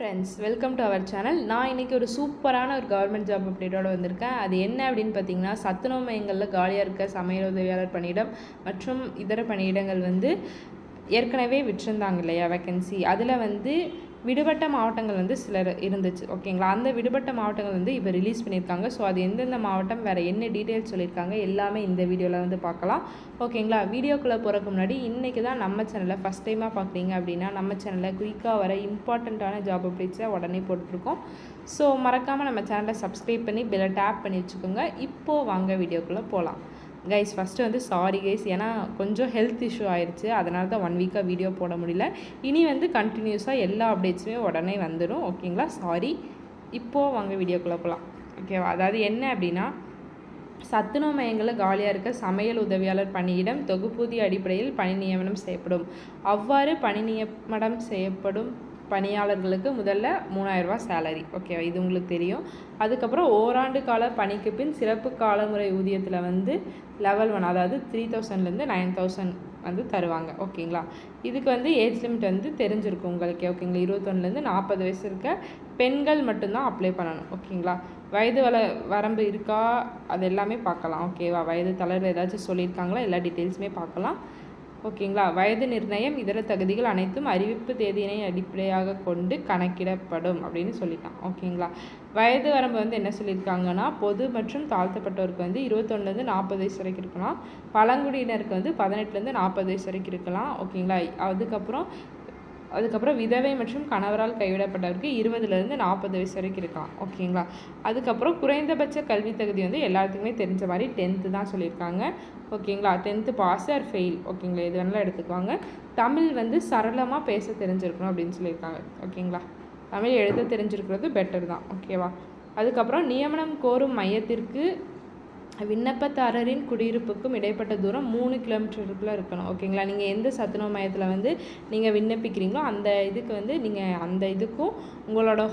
Friends welcome to our channel நான் இன்றைக்கி ஒரு சூப்பரான ஒரு கவர்மெண்ட் ஜாப் அப்டேட்டோட வந்திருக்கேன். அது என்ன அப்படின்னு பார்த்தீங்கன்னா சத்துணவு மையங்களில் காலியாக இருக்க சமையல் உதவியாளர் பணியிடம் மற்றும் இதர பணியிடங்கள் வந்து ஏற்கனவே விட்டிருந்தாங்க இல்லையா வேக்கன்சி அதில் வந்து விடுபட்ட மாவட்டங்கள் வந்து சிலர் இருந்துச்சு ஓகேங்களா அந்த விடுபட்ட மாவட்டங்கள் வந்து இப்போ ரிலீஸ் பண்ணியிருக்காங்க. ஸோ அது எந்தெந்த மாவட்டம் வேறு என்ன டீட்டெயில்ஸ் சொல்லியிருக்காங்க எல்லாமே இந்த வீடியோவில் வந்து பார்க்கலாம். ஓகேங்களா வீடியோக்குள்ளே போகிறதுக்கு முன்னாடி இன்றைக்கி தான் நம்ம சேனலை ஃபஸ்ட் டைமாக பார்க்குறீங்க அப்படின்னா நம்ம சேனலில் குயிக்காக வர இம்பார்ட்டண்ட்டான ஜாப் அப்டேட்ஸை உடனே போட்டுருக்கோம். ஸோ மறக்காமல் நம்ம சேனலை சப்ஸ்கிரைப் பண்ணி பெல்லை டேப் பண்ணி வச்சுக்கோங்க. இப்போது வாங்க வீடியோக்குள்ளே போகலாம் கைஸ் ஃபஸ்ட்டு வந்து சாரி கைஸ் ஏன்னா கொஞ்சம் ஹெல்த் இஷ்யூ ஆயிடுச்சு அதனால தான் ஒன் வீக்காக வீடியோ போட முடியல. இனி வந்து கண்டினியூஸாக எல்லா அப்டேட்ஸுமே உடனே வந்துடும் ஓகேங்களா சாரி இப்போது வாங்க வீடியோக்குள்ளே போகலாம் ஓகேவா அதாவது என்ன அப்படின்னா சத்துணவு மையங்களில் காலியாக இருக்க சமையல் உதவியாளர் பணியிடம் தொகுப்பூதிய அடிப்படையில் பணி நியமனம் செய்யப்படும். அவ்வாறு பணி நியமனம் செய்யப்படும் பணியாளர்களுக்கு முதல்ல மூணாயிரரூபா சேலரி ஓகேவா இது உங்களுக்கு தெரியும். அதுக்கப்புறம் ஓராண்டு கால பணிக்கு பின் சிறப்பு காலமுறை ஊதியத்தில் வந்து லெவல் ஒன் அதாவது த்ரீ தௌசண்ட்லேருந்து நைன் தௌசண்ட் வந்து தருவாங்க. ஓகேங்களா இதுக்கு வந்து ஏஜ் லிமிட் வந்து தெரிஞ்சிருக்கும் உங்களுக்கு. ஓகேங்களா இருபத்தொன்னுலேருந்து நாற்பது வயசு இருக்க பெண்கள் மட்டும்தான் அப்ளை பண்ணணும். ஓகேங்களா வயது வள வரம்பு இருக்கா? அது எல்லாமே பார்க்கலாம். ஓகேவா வயது தளர்வு ஏதாச்சும் சொல்லியிருக்காங்களா? எல்லா டீட்டெயில்ஸுமே பார்க்கலாம். ஓகேங்களா? வயது நிர்ணயம் இதர தகுதிகள் அனைத்தும் அறிவிப்பு தேதியினை அடிப்படையாக கொண்டு கணக்கிடப்படும் அப்படின்னு சொல்லிட்டான். ஓகேங்களா? வயது வரம்பு வந்து என்ன சொல்லியிருக்காங்கன்னா பொது மற்றும் தாழ்த்தப்பட்டவருக்கு வந்து இருபத்தொன்னுலேருந்து நாற்பது வயசு வரைக்கும் இருக்கலாம். பழங்குடியினருக்கு வந்து பதினெட்டுலேருந்து நாற்பது வயசு வரைக்கும் இருக்கலாம். ஓகேங்களா? அதுக்கப்புறம் அதுக்கப்புறம் விதவை மற்றும் கணவரால் கைவிடப்பட்டவருக்கு இருபதுலேருந்து நாற்பது வயசு வரைக்கும் இருக்கலாம். ஓகேங்களா? அதுக்கப்புறம் குறைந்தபட்ச கல்வி தகுதி வந்து எல்லாத்துக்குமே தெரிஞ்ச மாதிரி டென்த்து தான் சொல்லியிருக்காங்க. ஓகேங்களா? டென்த்து பாஸ் ஆர் ஃபெயில் ஓகேங்களா? இது வேணாலும் எடுத்துக்குவாங்க. தமிழ் வந்து சரளமாக பேச தெரிஞ்சிருக்கணும் அப்படின்னு சொல்லியிருக்காங்க. ஓகேங்களா? தமிழ் எழுத தெரிஞ்சிருக்கிறது பெட்டர் தான். ஓகேவா? அதுக்கப்புறம் நியமனம் கோரும் மையத்திற்கு விண்ணப்பதாரரின் குடியிருப்புக்கும் இடைப்பட்ட தூரம் மூணு கிலோமீட்டருக்குள்ளே இருக்கணும். ஓகேங்களா? நீங்கள் எந்த சத்துணவு மையத்தில் வந்து நீங்கள் விண்ணப்பிக்கிறீங்களோ அந்த இதுக்கு வந்து நீங்கள் அந்த இதுக்கும் உங்களோட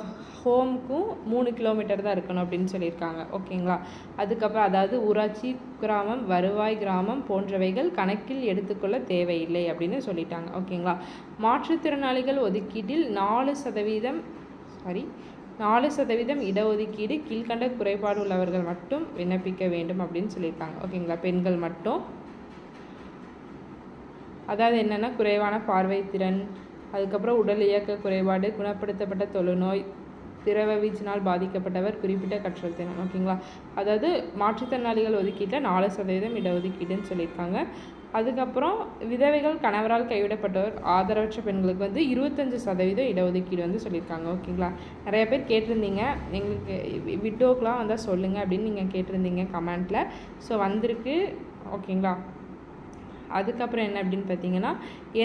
ஹோமுக்கும் மூணு கிலோமீட்டர் தான் இருக்கணும் அப்படின்னு சொல்லியிருக்காங்க. ஓகேங்களா? அதுக்கப்புறம் அதாவது ஊராட்சி கிராமம் வருவாய் கிராமம் போன்றவைகள் கணக்கில் எடுத்துக்கொள்ள தேவையில்லை அப்படின்னு சொல்லிட்டாங்க. ஓகேங்களா? மாற்றுத்திறனாளிகள் ஒதுக்கீட்டில் நாலு சதவீதம் சாரி நாலு சதவீதம் இடஒதுக்கீடு கீழ்கண்ட குறைபாடு உள்ளவர்கள் மட்டும் விண்ணப்பிக்க வேண்டும் அப்படின்னு சொல்லியிருக்காங்க. ஓகேங்களா? பெண்கள் மட்டும். அதாவது என்னென்னா குறைவான பார்வை திறன் அதுக்கப்புறம் உடல் இயக்க குறைபாடு குணப்படுத்தப்பட்ட தொழுநோய் திரவ வீச்சினால் பாதிக்கப்பட்டவர் குறிப்பிட்ட கற்றல் ஓகேங்களா அதாவது மாற்றுத்திறனாளிகள் ஒதுக்கீட்டில் நாலு சதவீதம் இடஒதுக்கீடுன்னு சொல்லியிருக்காங்க. அதுக்கப்புறம் விதவைகள் கணவரால் கைவிடப்பட்டவர் ஆதரவற்ற பெண்களுக்கு வந்து இருபத்தஞ்சு சதவீதம் இடஒதுக்கீடு வந்து சொல்லியிருக்காங்க ஓகேங்களா நிறைய பேர் கேட்டிருந்தீங்க. எங்களுக்கு விட்டோக்கெலாம் வந்தால் சொல்லுங்கள் அப்படின்னு நீங்கள் கேட்டிருந்தீங்க கமெண்ட்டில் ஸோ வந்திருக்கு ஓகேங்களா அதுக்கப்புறம் என்ன அப்படின்னு பார்த்தீங்கன்னா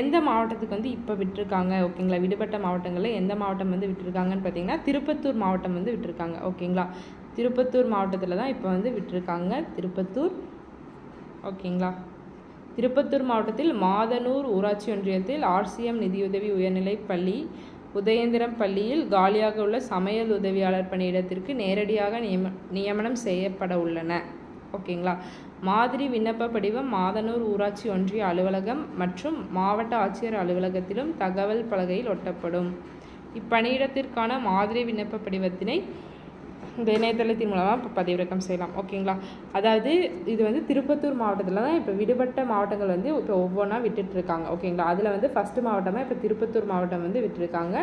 எந்த மாவட்டத்துக்கு வந்து இப்போ விட்டுருக்காங்க? ஓகேங்களா விடுபட்ட மாவட்டங்களில் எந்த மாவட்டம் வந்து விட்டுருக்காங்கன்னு பார்த்தீங்கன்னா திருப்பத்தூர் மாவட்டம் வந்து விட்டுருக்காங்க. ஓகேங்களா திருப்பத்தூர் மாவட்டத்தில் தான் இப்போ வந்து விட்டுருக்காங்க. திருப்பத்தூர். ஓகேங்களா திருப்பத்தூர் மாவட்டத்தில் மாதனூர் ஊராட்சி ஒன்றியத்தில் ஆர்சிஎம் நிதியுதவி உயர்நிலைப் பள்ளி உதயந்திரம் பள்ளியில் காலியாக உள்ள சமையல் உதவியாளர் பணியிடத்திற்கு நேரடியாக நியம நியமனம் செய்யப்பட உள்ளன. ஓகேங்களா மாதிரி விண்ணப்ப படிவம் மாதனூர் ஊராட்சி ஒன்றிய அலுவலகம் மற்றும் மாவட்ட ஆட்சியர் அலுவலகத்திலும் தகவல் பலகையில் ஒட்டப்படும். இப்பணியிடத்திற்கான மாதிரி விண்ணப்ப படிவத்தினை இந்த இணையதளத்தின் மூலமாக இப்போ பதிவிறக்கம் செய்யலாம். ஓகேங்களா அதாவது இது வந்து திருப்பத்தூர் மாவட்டத்தில் தான் இப்போ விடுபட்ட மாவட்டங்கள் வந்து இப்போ ஒவ்வொன்றா விட்டுட்ருக்காங்க ஓகேங்களா அதில் வந்து ஃபஸ்ட்டு மாவட்டமாக இப்போ திருப்பத்தூர் மாவட்டம் வந்து விட்டுருக்காங்க.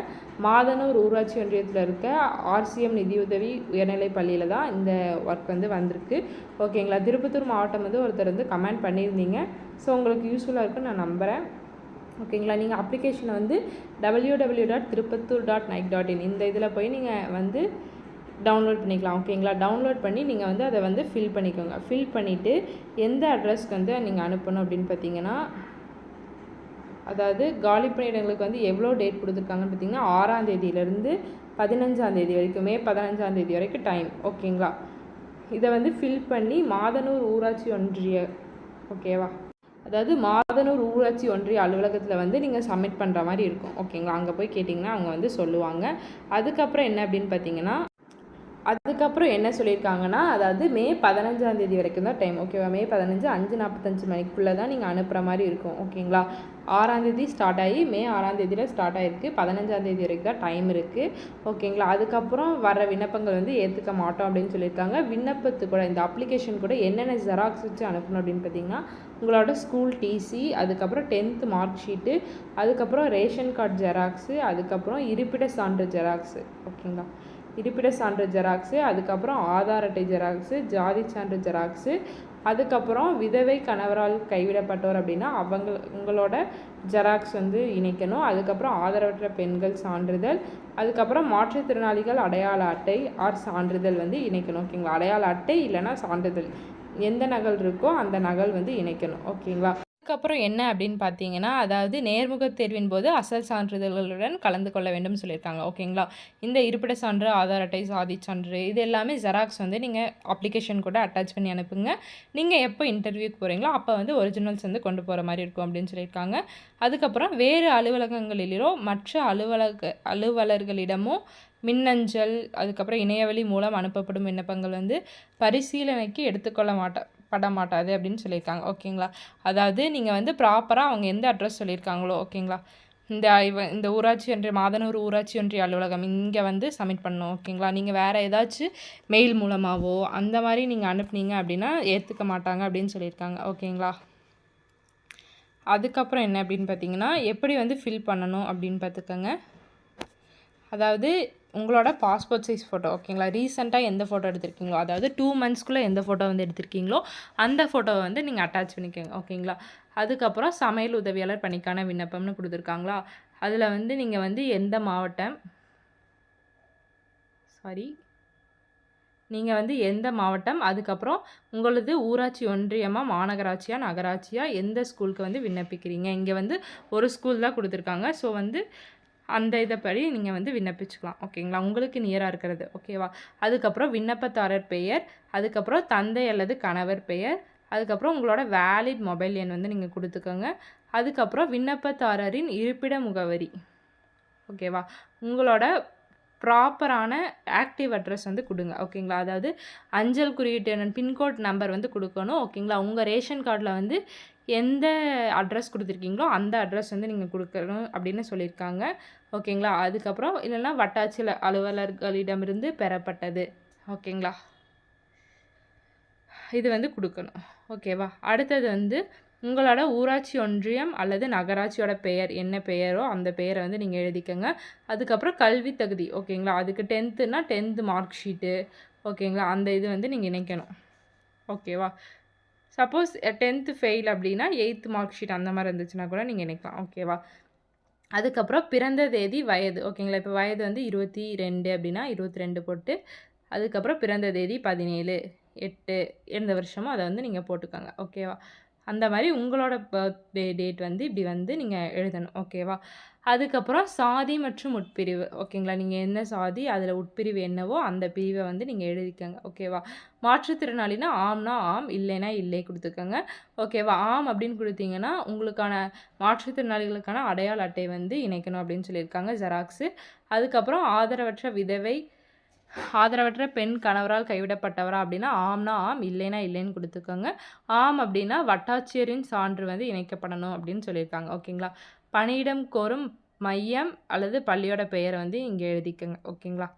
மாதனூர் ஊராட்சி ஒன்றியத்தில் இருக்க ஆர்சிஎம் நிதியுதவி உயர்நிலை பள்ளியில் தான் இந்த ஒர்க் வந்து வந்திருக்கு. ஓகேங்களா திருப்பத்தூர் மாவட்டம் வந்து ஒருத்தர் வந்து கமெண்ட் பண்ணியிருந்தீங்க. ஸோ உங்களுக்கு யூஸ்ஃபுல்லாக இருக்குன்னு நான் நம்புகிறேன் ஓகேங்களா நீங்கள் அப்ளிகேஷனை வந்து W W dot Tirupattur dot nic dot in இந்த இதில் போய் நீங்கள் வந்து டவுன்லோட் பண்ணிக்கலாம் ஓகேங்களா டவுன்லோட் பண்ணி நீங்கள் வந்து அதை வந்து ஃபில் பண்ணிக்கோங்க. ஃபில் பண்ணிவிட்டு எந்த அட்ரஸ்க்கு வந்து நீங்கள் அனுப்பணும் அப்படின்னு பார்த்தீங்கன்னா அதாவது காலி பணியிடங்களுக்கு வந்து எவ்வளோ டேட் கொடுத்துருக்காங்கன்னு பார்த்தீங்கன்னா ஆறாம் தேதியிலேருந்து பதினஞ்சாம் வரைக்கும் மே பதினஞ்சாந்தேதி வரைக்கும் டைம் ஓகேங்களா இதை வந்து ஃபில் பண்ணி மாதனூர் ஊராட்சி ஒன்றிய ஓகேவா அதாவது மாதனூர் ஊராட்சி ஒன்றிய அலுவலகத்தில் வந்து நீங்கள் சப்மிட் பண்ணுற மாதிரி இருக்கும் ஓகேங்களா அங்கே போய் கேட்டிங்கன்னா அவங்க வந்து சொல்லுவாங்க. அதுக்கப்புறம் என்ன அப்படின்னு பார்த்தீங்கன்னா அதுக்கப்புறம் என்ன சொல்லியிருக்காங்கன்னா அதாவது மே பதினஞ்சாம் தேதி வரைக்கும் தான் டைம் ஓகேவா மே பதினஞ்சு அஞ்சு நாற்பத்தஞ்சு மணிக்குள்ளே தான் நீங்கள் அனுப்புகிற மாதிரி இருக்கும். ஓகேங்களா ஆறாம் தேதி ஸ்டார்ட் ஆகி மே ஆறாம் தேதியில் ஸ்டார்ட் ஆகிருக்கு பதினஞ்சாம் தேதி வரைக்கும் தான் டைம் இருக்குது ஓகேங்களா அதுக்கப்புறம் வர விண்ணப்பங்கள் வந்து ஏற்றுக்க மாட்டோம் அப்படின்னு சொல்லியிருக்காங்க. விண்ணப்பத்து கூட இந்த அப்ளிகேஷன் கூட என்னென்ன ஜெராக்ஸ் வச்சு அனுப்பணும் அப்படின்னு பார்த்தீங்கன்னா உங்களோட ஸ்கூல் டிசி அதுக்கப்புறம் டென்த்து மார்க் ஷீட்டு அதுக்கப்புறம் ரேஷன் கார்டு ஜெராக்ஸு அதுக்கப்புறம் இருப்பிட சான்று ஜெராக்ஸு ஓகேங்களா இருப்பிட சான்று ஜெராக்ஸு அதுக்கப்புறம் ஆதார் அட்டை ஜெராக்ஸு ஜாதி சான்று ஜெராக்ஸு அதுக்கப்புறம் விதவை கணவரால் கைவிடப்பட்டோர் அப்படின்னா அவங்க உங்களோட ஜெராக்ஸ் வந்து இணைக்கணும். அதுக்கப்புறம் ஆதரவற்ற பெண்கள் சான்றிதழ் அதுக்கப்புறம் மாற்றுத்திறனாளிகள் அடையாள அட்டை ஆர் சான்றிதழ் வந்து இணைக்கணும். ஓகேங்களா? அடையாள அட்டை இல்லைன்னா சான்றிதழ். எந்த நகல் இருக்கோ அந்த நகல் வந்து இணைக்கணும். ஓகேங்களா? அதுக்கப்புறம் என்ன அப்படின்னு பார்த்தீங்கன்னா அதாவது நேர்முகத் தேர்வின் போது அசல் சான்றிதழ்களுடன் கலந்து கொள்ள வேண்டும் சொல்லியிருக்காங்க. ஓகேங்களா? இந்த இருப்பிட சான்று ஆதார் அட்டை சாதி சான்று இது எல்லாமே ஜெராக்ஸ் வந்து நீங்கள் அப்ளிகேஷன் கூட அட்டாச் பண்ணி அனுப்புங்க. நீங்கள் எப்போ இன்டர்வியூக்கு போகிறீங்களோ அப்போ வந்து ஒரிஜினல்ஸ் வந்து கொண்டு போகிற மாதிரி இருக்கும் அப்படின்னு சொல்லியிருக்காங்க. அதுக்கப்புறம் வேறு அலுவலகங்களிலோ மற்ற அலுவலக அலுவலர்களிடமோ மின்னஞ்சல் அதுக்கப்புறம் இணையவழி மூலம் அனுப்பப்படும் விண்ணப்பங்கள் வந்து பரிசீலனைக்கு எடுத்துக்கொள்ள மாட்டேன் பட மாட்டாது அப்படின்னு சொல்லியிருக்காங்க. ஓகேங்களா? அதாவது நீங்கள் வந்து ப்ராப்பராக அவங்க எந்த அட்ரஸ் சொல்லியிருக்காங்களோ ஓகேங்களா? இந்த இவ இந்த ஊராட்சி ஒன்றிய மாதனூர் ஊராட்சி ஒன்றிய அலுவலகம் இங்கே வந்து சப்மிட் பண்ணணும் ஓகேங்களா? நீங்கள் வேறு ஏதாச்சும் மெயில் மூலமாகவோ அந்த மாதிரி நீங்கள் அனுப்புனீங்க அப்படின்னா ஏற்றுக்க மாட்டாங்க அப்படின்னு சொல்லியிருக்காங்க. ஓகேங்களா? அதுக்கப்புறம் என்ன அப்படின்னு பார்த்தீங்கன்னா எப்படி வந்து ஃபில் பண்ணணும் அப்படின்னு பார்த்துக்கோங்க. அதாவது உங்களோட பாஸ்போர்ட் சைஸ் ஃபோட்டோ ஓகேங்களா ரீசெண்டாக எந்த ஃபோட்டோ எடுத்திருக்கீங்களோ அதாவது டூ மந்த்ஸ்க்குள்ளே எந்த ஃபோட்டோ வந்து எடுத்திருக்கீங்களோ அந்த ஃபோட்டோவை வந்து நீங்கள் அட்டாச் பண்ணிக்கோங்க ஓகேங்களா அதுக்கப்புறம் சமையல் உதவியாளர் பணிக்கான விண்ணப்பம்னு கொடுத்துருக்காங்களா? அதில் வந்து நீங்கள் வந்து எந்த மாவட்டம்? சாரி நீங்கள் வந்து எந்த மாவட்டம்? அதுக்கப்புறம் உங்களது ஊராட்சி ஒன்றியமாக மாநகராட்சியாக நகராட்சியாக எந்த ஸ்கூலுக்கு வந்து விண்ணப்பிக்கிறீங்க? இங்கே வந்து ஒரு ஸ்கூல் தான் கொடுத்துருக்காங்க. ஸோ வந்து அந்த இதைப்படி நீங்கள் வந்து விண்ணப்பிச்சுக்கலாம் ஓகேங்களா? உங்களுக்கு நியராக இருக்கிறது ஓகேவா? அதுக்கப்புறம் விண்ணப்பதாரர் பெயர் அதுக்கப்புறம் தந்தை அல்லது கணவர் பெயர் அதுக்கப்புறம் உங்களோட வேலிட் மொபைல் எண் வந்து நீங்கள் கொடுத்துக்கோங்க. அதுக்கப்புறம் விண்ணப்பதாரரின் இருப்பிட முகவரி ஓகேவா? உங்களோட ப்ராப்பரான ஆக்டிவ் அட்ரஸ் வந்து கொடுங்க ஓகேங்களா? அதாவது அஞ்சல் குறியீட்டு பின்கோட் நம்பர் வந்து கொடுக்கணும் ஓகேங்களா? உங்கள் ரேஷன் கார்டில் வந்து எந்த அட்ரஸ் கொடுத்துருக்கீங்களோ அந்த அட்ரஸ் வந்து நீங்கள் கொடுக்கணும் அப்படின்னு சொல்லியிருக்காங்க. ஓகேங்களா? அதுக்கப்புறம் இல்லைன்னா வட்டாட்சியர் அலுவலர்களிடமிருந்து பெறப்பட்டது. ஓகேங்களா? இது வந்து கொடுக்கணும். ஓகேவா? அடுத்தது வந்து உங்களோட ஊராட்சி ஒன்றியம் அல்லது நகராட்சியோட பெயர் என்ன பெயரோ அந்த பெயரை வந்து நீங்கள் எழுதிக்கோங்க. அதுக்கப்புறம் கல்வி தகுதி. ஓகேங்களா? அதுக்கு டென்த்துனா டென்த்து மார்க் ஷீட்டு ஓகேங்களா? அந்த இது வந்து நீங்கள் இணைக்கணும். ஓகேவா? சப்போஸ் டென்த்து ஃபெயில் அப்படின்னா எயித்து மார்க் ஷீட் அந்த மாதிரி இருந்துச்சுன்னா கூட நீங்கள் நினைக்கலாம் ஓகேவா அதுக்கப்புறம் பிறந்த தேதி வயது. ஓகேங்களா இப்போ வயது வந்து இருபத்தி ரெண்டு அப்படின்னா இருபத்தி ரெண்டு போட்டு அதுக்கப்புறம் பிறந்த தேதி பதினேழு எட்டு எந்த வருஷமோ அதை வந்து நீங்கள் போட்டுக்கோங்க. ஓகேவா அந்த மாதிரி உங்களோட பர்த்டே டேட் வந்து இப்படி வந்து நீங்கள் எழுதணும் ஓகேவா அதுக்கப்புறம் சாதி மற்றும் உட்பிரிவு ஓகேங்களா நீங்கள் என்ன சாதி அதில் உட்பிரிவு என்னவோ அந்த பிரிவை வந்து நீங்கள் எழுதிக்கோங்க ஓகேவா மாற்றுத்திறனாளினா ஆம்னா ஆம் இல்லைனா இல்லை கொடுத்துக்கோங்க ஓகேவா ஆம் அப்படின்னு கொடுத்தீங்கன்னா உங்களுக்கான மாற்றுத்திறனாளிகளுக்கான அடையாள அட்டை வந்து இணைக்கணும் அப்படின்னு சொல்லியிருக்காங்க ஜெராக்ஸு அதுக்கப்புறம் ஆதரவற்ற விதவை ஆதரவற்ற பெண் கணவரால் கைவிடப்பட்டவரா அப்படின்னா ஆம்னா ஆம் இல்லைனா இல்லைன்னு கொடுத்துக்கோங்க. ஆம் அப்படின்னா வட்டாட்சியரின் சான்று வந்து இணைக்கப்படணும் அப்படின்னு சொல்லியிருக்காங்க. ஓகேங்களா? பணியிடம் கோரும் மையம் அல்லது பள்ளியோட பெயரை வந்து இங்கே எழுதிக்கோங்க. ஓகேங்களா?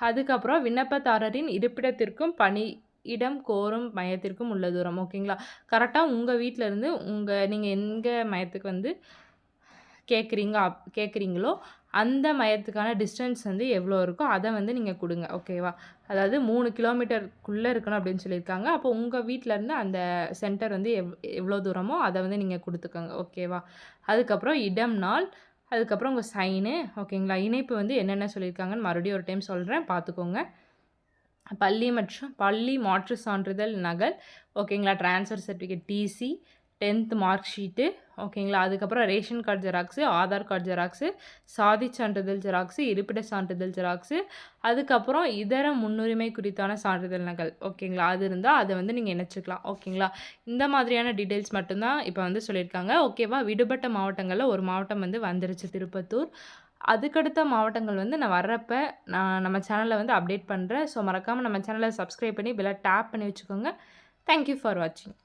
அதுக்கப்புறம் விண்ணப்பதாரரின் இருப்பிடத்திற்கும் பணி இடம் கோரும் மையத்திற்கும் உள்ள தூரம். ஓகேங்களா? கரெக்டாக உங்கள் வீட்டிலேருந்து உங்கள் நீங்கள் எங்கள் மையத்துக்கு வந்து கேட்குறீங்க அப் கேட்குறீங்களோ அந்த மையத்துக்கான டிஸ்டன்ஸ் வந்து எவ்வளோ இருக்கோ அதை வந்து நீங்கள் கொடுங்க ஓகேவா அதாவது மூணு கிலோமீட்டருக்குள்ளே இருக்கணும் அப்படின்னு சொல்லியிருக்காங்க. அப்போ உங்கள் வீட்டிலேருந்து அந்த சென்டர் வந்து எவ் எவ்வளோ தூரமோ அதை வந்து நீங்கள் கொடுத்துக்கோங்க ஓகேவா அதுக்கப்புறம் இடம் நாள் அதுக்கப்புறம் உங்கள் சைனு ஓகேங்களா இணைப்பு வந்து என்னென்ன சொல்லியிருக்காங்கன்னு மறுபடியும் ஒரு டைம் சொல்கிறேன் பார்த்துக்கோங்க. பள்ளி மற்றும் பள்ளி மாற்று சான்றிதழ் நகல் ஓகேங்களா transfer certificate TC tenth mark sheet ஓகேங்களா? அதுக்கப்புறம் ration card xerox Aadhaar card xerox சாதி சான்றிதழ் ஜெராக்ஸு இருப்பிட சான்றிதழ் ஜெராக்ஸு அதுக்கப்புறம் இதர முன்னுரிமை குறித்தான சான்றிதழ் நகல் ஓகேங்களா? அது இருந்தால் அதை வந்து நீங்கள் இணைச்சிக்கலாம் ஓகேங்களா? இந்த மாதிரியான டீட்டெயில்ஸ் மட்டும்தான் இப்போ வந்து சொல்லியிருக்காங்க. ஓகேவா? விடுபட்ட மாவட்டங்களில் ஒரு மாவட்டம் வந்து வந்துருச்சு திருப்பத்தூர். அதுக்கடுத்த மாவட்டங்கள் வந்து நான் வர்றப்ப நான் நம்ம சேனலை வந்து அப்டேட் பண்ணுறேன் ஸோ மறக்காமல் நம்ம சேனலை சப்ஸ்கிரைப் பண்ணி பெல்லை டேப் பண்ணி வச்சுக்கோங்க. தேங்க்யூ ஃபார் வாட்சிங்.